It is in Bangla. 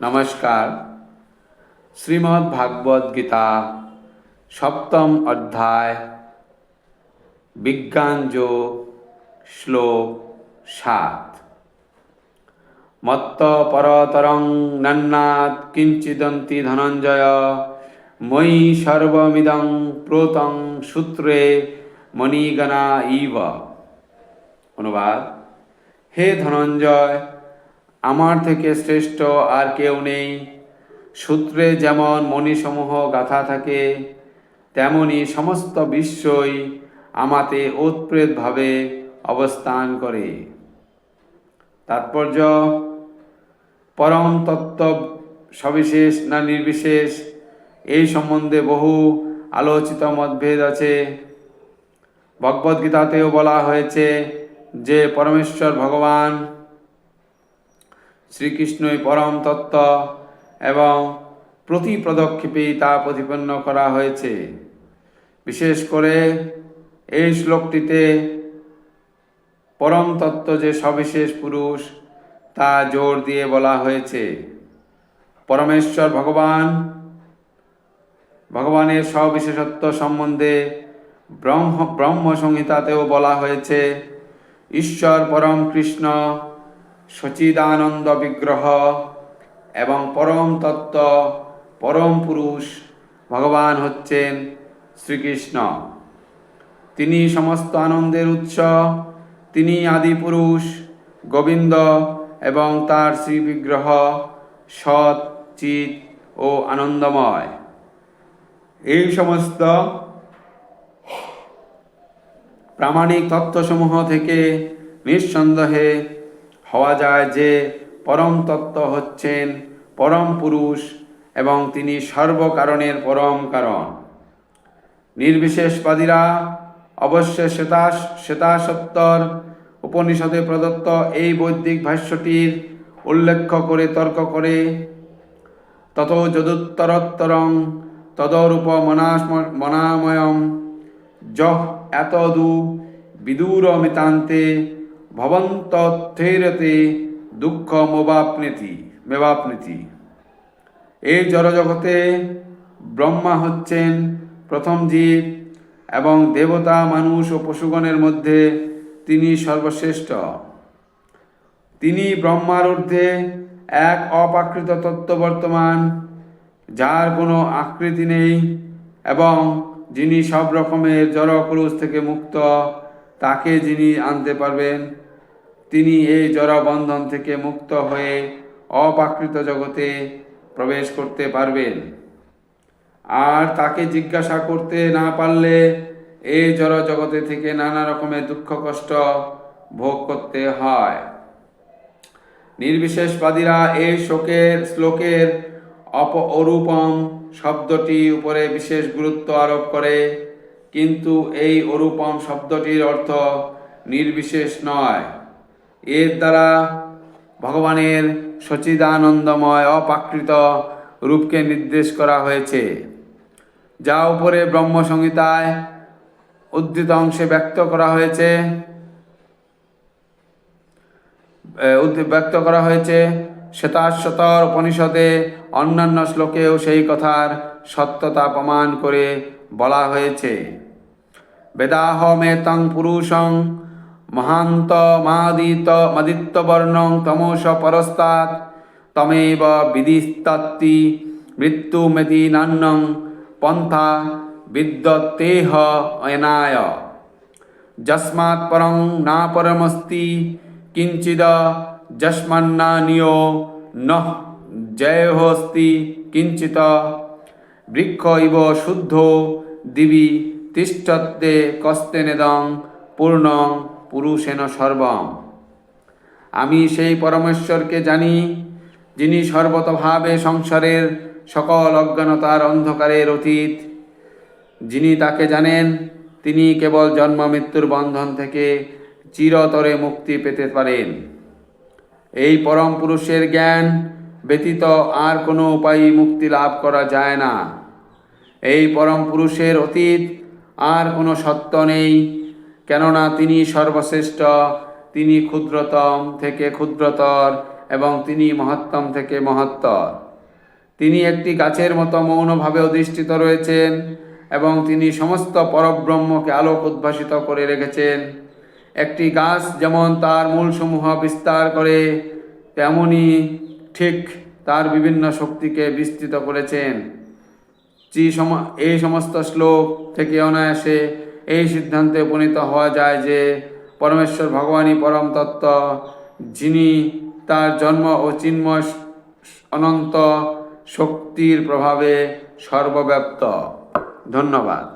নমস্কার। শ্রীমদ্ ভাগবত গীতা সপ্তম অধ্যায়, বিজ্ঞান যোগ, শ্লোক সাত। মত্ত পরতরং নন্নাদ কিঞ্চিদন্তি ধনঞ্জয় মই সর্বমিদং প্রোতং সূত্রে মণিগণা ইব। অনুবাদ, হে ধনঞ্জয় আমার থেকে শ্রেষ্ঠ আর কেউ নেই। সূত্রে যেমন মণিসমূহ গাথা থাকে, তেমনি সমস্ত বিশ্বই আমাতে ওতপ্রেতভাবে অবস্থান করে। তাৎপর্য, পরম তত্ত্ব সবিশেষ না নির্বিশেষ, এই সম্বন্ধে বহু আলোচিত মতভেদ আছে। ভগবদ্গীতাতেও বলা হয়েছে যে, পরমেশ্বর ভগবান শ্রীকৃষ্ণই পরম তত্ত্ব এবং প্রতি পদক্ষেপেই তা প্রতিপন্ন করা হয়েছে। বিশেষ করে এই শ্লোকটিতে পরম তত্ত্ব যে সবিশেষ পুরুষ, তা জোর দিয়ে বলা হয়েছে। পরমেশ্বর ভগবান, ভগবানের সবিশেষত্ব সম্বন্ধে ব্রহ্ম ব্রহ্ম সংহিতাতেও বলা হয়েছে, ঈশ্বর পরম কৃষ্ণ সচিদানন্দ বিগ্রহ এবং পরম তত্ত্ব, পরম পুরুষ ভগবান হচ্ছেন শ্রীকৃষ্ণ। তিনি সমস্ত আনন্দের উৎস, তিনি আদি পুরুষ, গোবিন্দ এবং তার শ্রী বিগ্রহ সৎ, চিত ও আনন্দময়। এই সমস্ত প্রামাণিক তত্ত্বসমূহ থেকে নিঃসন্দেহে হওয়া যায় যে পরম তত্ত্ব হচ্ছেন পরম পুরুষ এবং তিনি সর্বকারণের পরম কারণ। নির্বিশেষবাদীরা অবশ্য শ্বেতা, শ্বেতাসত্তর উপনিষদে প্রদত্ত এই বৈদিক ভাষ্যটির উল্লেখ করে তর্ক করে, তত যদুত্তরোত্তরং তদরূপ মনাময়ম যহ এতদু বিদূরমিতান্তে ভবন্তথেরতে দুঃখ মোবাপনীতি। মেবাপনীতি এই জড়জগতে ব্রহ্মা হচ্ছেন প্রথম জীব এবং দেবতা, মানুষ ও পশুগণের মধ্যে তিনি সর্বশ্রেষ্ঠ। তিনি ব্রহ্মার ঊর্ধ্বে এক অপাকৃত তত্ত্ব বর্তমান, যার কোনো আকৃতি নেই এবং যিনি সব রকমের জড়ক্রুশ থেকে মুক্ত, তাকে যিনি আনতে পারবেন তিনি এই জড় বন্ধন থেকে মুক্ত হয়ে অপাকৃত জগতে প্রবেশ করতে পারবেন। আর তাকে জিজ্ঞাসা করতে না পারলে এই জড় জগতে থেকে নানা রকমের দুঃখ, কষ্ট ভোগ করতে হয়। নির্বিশেষবাদীরা এই শোকের, শ্লোকের অপ অরূপম শব্দটি উপরে বিশেষ গুরুত্ব আরোপ করে, কিন্তু এই অরূপম শব্দটির অর্থ নির্বিশেষ নয়। এর দ্বারা ভগবানের সচিদানন্দময় অপাকৃত রূপকে নির্দেশ করা হয়েছে। যা উপরে ব্রহ্মসংহিতায় উদ্ধৃত অংশে ব্যক্ত করা হয়েছে। ব্যক্ত করা হয়েছে শ্বেতাশ্বতর উপনিষদে অন্যান্য শ্লোকেও সেই কথার সত্যতা প্রমাণ করে বলা হয়েছে। বেদাহ বেদাহমেতং পুরুষং মহান্ত মাদিত মদিত্যবর্ণং তমস পরস্তাৎ তমেব বিদিস্তাত্তি মৃত্যুমেতি নান্নং পন্থা বিদ্যতেহ অনায় যস্মাৎ পরং না পরমস্তি কিঞ্চিদ যস্মান্নানিয় ন জয়হস্তি কিঞ্চিত বৃক্ষ ইব শুদ্ধ দিবি তিষ্ঠত্তে কস্তেনেদং পূর্ণং পুরুষেন সর্বম। আমি সেই পরমেশ্বরকে জানি, যিনি সর্বতভাবে সংসারের সকল অজ্ঞানতার অন্ধকারের অতীত। যিনি তাকে জানেন, তিনি কেবল জন্ম মৃত্যুর বন্ধন থেকে চিরতরে মুক্তি পেতে পারেন। এই পরম পুরুষের জ্ঞান ব্যতীত আর কোনো উপায়ে মুক্তি লাভ করা যায় না। এই পরম পুরুষের অতীত, আর কোনো সত্য নেই কেননা তিনি সর্বশ্রেষ্ঠ, তিনি ক্ষুদ্রতম থেকে ক্ষুদ্রতর এবং তিনি মহত্তম থেকে মহত্তর। তিনি একটি গাছের মতো মৌনভাবে অধিষ্ঠিত রয়েছেন এবং তিনি সমস্ত পরব্রহ্মকে আলোক উদ্ভাসিত করে রেখেছেন। একটি গাছ যেমন তার মূলসমূহ বিস্তার করে, তেমনি ঠিক তার বিভিন্ন শক্তিকে বিস্তৃত করেছেন। এই সমস্ত শ্লোক থেকে অনায়াসে এই সিদ্ধান্তে উপনীত হওয়া যায় যে পরমেশ্বর ভগবানই পরম তত্ত্ব, যিনি তার জন্ম ও চিন্ময় অনন্ত শক্তির প্রভাবে সর্বব্যাপ্ত। ধন্যবাদ।